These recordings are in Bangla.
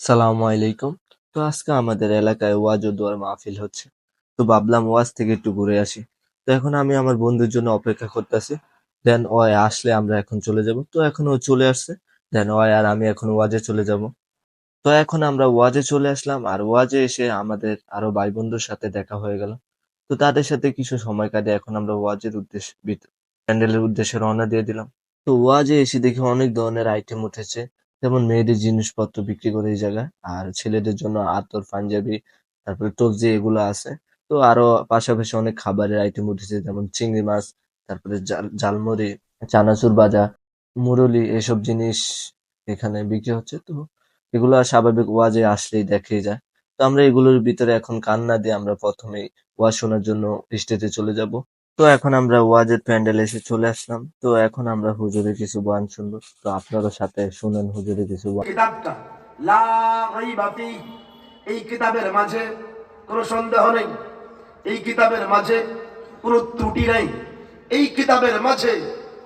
সালামু আলাইকুম। তো আজকে আমাদের এলাকায় ওয়াজ ও দোয়ার মাহফিল হচ্ছে। তো ভাবলাম ওয়াজ থেকে একটু ঘুরে আসি। তো এখন আমি আমার বন্ধুর জন্য অপেক্ষা করতেছি। দেন ও আসলে আমরা এখন চলে যাব। তো এখন ও চলে আসছে। দেন ও আর আমি এখন ওয়াজে চলে যাব। তো এখন আমরা ওয়াজে চলে আসলাম আর ওয়াজে এসে আমাদের আরও ভাই বন্ধুর সাথে দেখা হয়ে গেল। তো তাদের সাথে কিছু সময় কাটে এখন আমরা ওয়াজের উদ্দেশ্যে প্যান্ডেলের উদ্দেশ্যে রওনা দিয়ে দিলাম। তো ওয়াজে এসে দেখি অনেক ধরনের আইটেম উঠেছে। যেমন মেয়েদের জিনিসপত্র বিক্রি করে এই জায়গায়, আর ছেলেদের জন্য আতর, পাঞ্জাবি, তারপরে টপজি এগুলো আছে। তো আরও পাশাপাশি অনেক খাবারের আইটেম উঠেছে, যেমন চিংড়ি মাছ, তারপরে জাল- ঝালমুড়ি, চানাচুর ভাজা মুরলি এসব জিনিস এখানে বিক্রি হচ্ছে। তো এগুলো স্বাভাবিক ওয়াজে আসলেই দেখেই যায়। তো আমরা এগুলোর ভিতরে এখন কান্না দিয়ে আমরা প্রথমেই ওয়াজ শোনার জন্য স্টেজে চলে যাব। তো এখন আমরা ওয়াজের প্যান্ডেল এসে চলে আসলাম। তো এখন আমরা হুজুরের কিছু গান শুনব। তো আপনারও সাথে শুনেন হুজুরের কিছু কিতাবটা লা এই কিতাবের মাঝে কোনো সন্দেহ নেই। এই কিতাবের মাঝে কোনো ত্রুটি নেই। এই কিতাবের মাঝে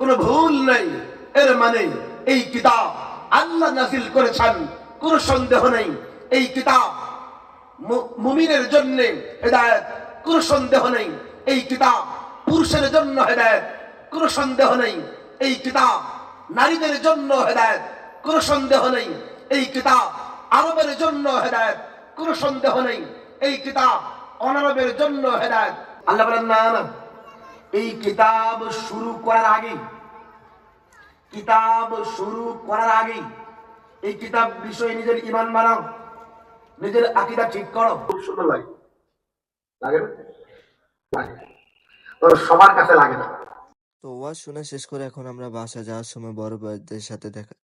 কোনো ভুল নেই। এর মানে এই কিতাব আল্লাহ নাজিল করেছেন, কোনো সন্দেহ নেই। এই কিতাব মুমিনের জন্য হেদায়েত, কোনো সন্দেহ নেই। এই কিতাব পুরুষের জন্য হেদায়ত, কোনো সন্দেহ নেই, এই কিতাব নারীদের জন্য হেদায়েত, কোনো সন্দেহ নেই, এই কিতাব আরবের জন্য হেদায়েত, কোনো সন্দেহ নেই, এই কিতাব অনারবের জন্য হেদায়েত। আল্লাহ বলেন, না এই কিতাব শুরু করার আগে কিতাব শুরু করার আগে এই কিতাব বিষয়ে নিজের ইমান বানাও নিজের আকিদা ঠিক করো। খুব সুন্দর লাগে। লাগে না? লাগে। সবার কাছে লাগে না। তো ওয়াজ শোনা শেষ করে এখন আমরা বাসা যাওয়ার সময় বড় ভাইদের সাথে দেখা,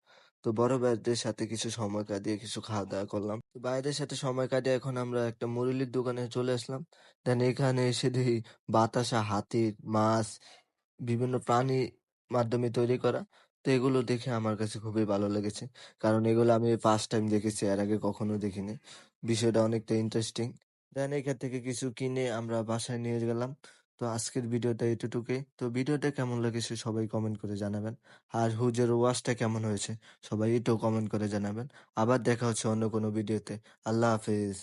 তো বড় ভাইদের সাথে কিছু সময় কাটিয়ে কিছু খাওয়া দাওয়া করলাম। তো ভাইদের সাথে সময় কাটিয়ে এখন আমরা একটা মুরলির দোকানে চলে আসলাম। দেন এখানে এসে দেখি বাতাসা হাতির মাছ, বিভিন্ন প্রাণী মাধ্যমে তৈরি করা। তো এগুলো দেখে আমার কাছে খুবই ভালো লেগেছে। কারণ এগুলো আমি ফার্স্ট টাইম দেখেছি, এর আগে কখনো দেখিনি। বিষয়টা অনেকটা ইন্টারেস্টিং দেন এখান থেকে কিছু কিনে আমরা বাসায় নিয়ে গেলাম। তো আজকের ভিডিওটা এতটুকুই। তো ভিডিওটা কেমন লেগেছে সবাই কমেন্ট করে জানাবেন। আর হুজের ওয়াশটা কেমন হয়েছে সবাই এটাও কমেন্ট করে জানাবেন। আবার দেখা হচ্ছে অন্য কোনো ভিডিওতে। আল্লাহ হাফেজ।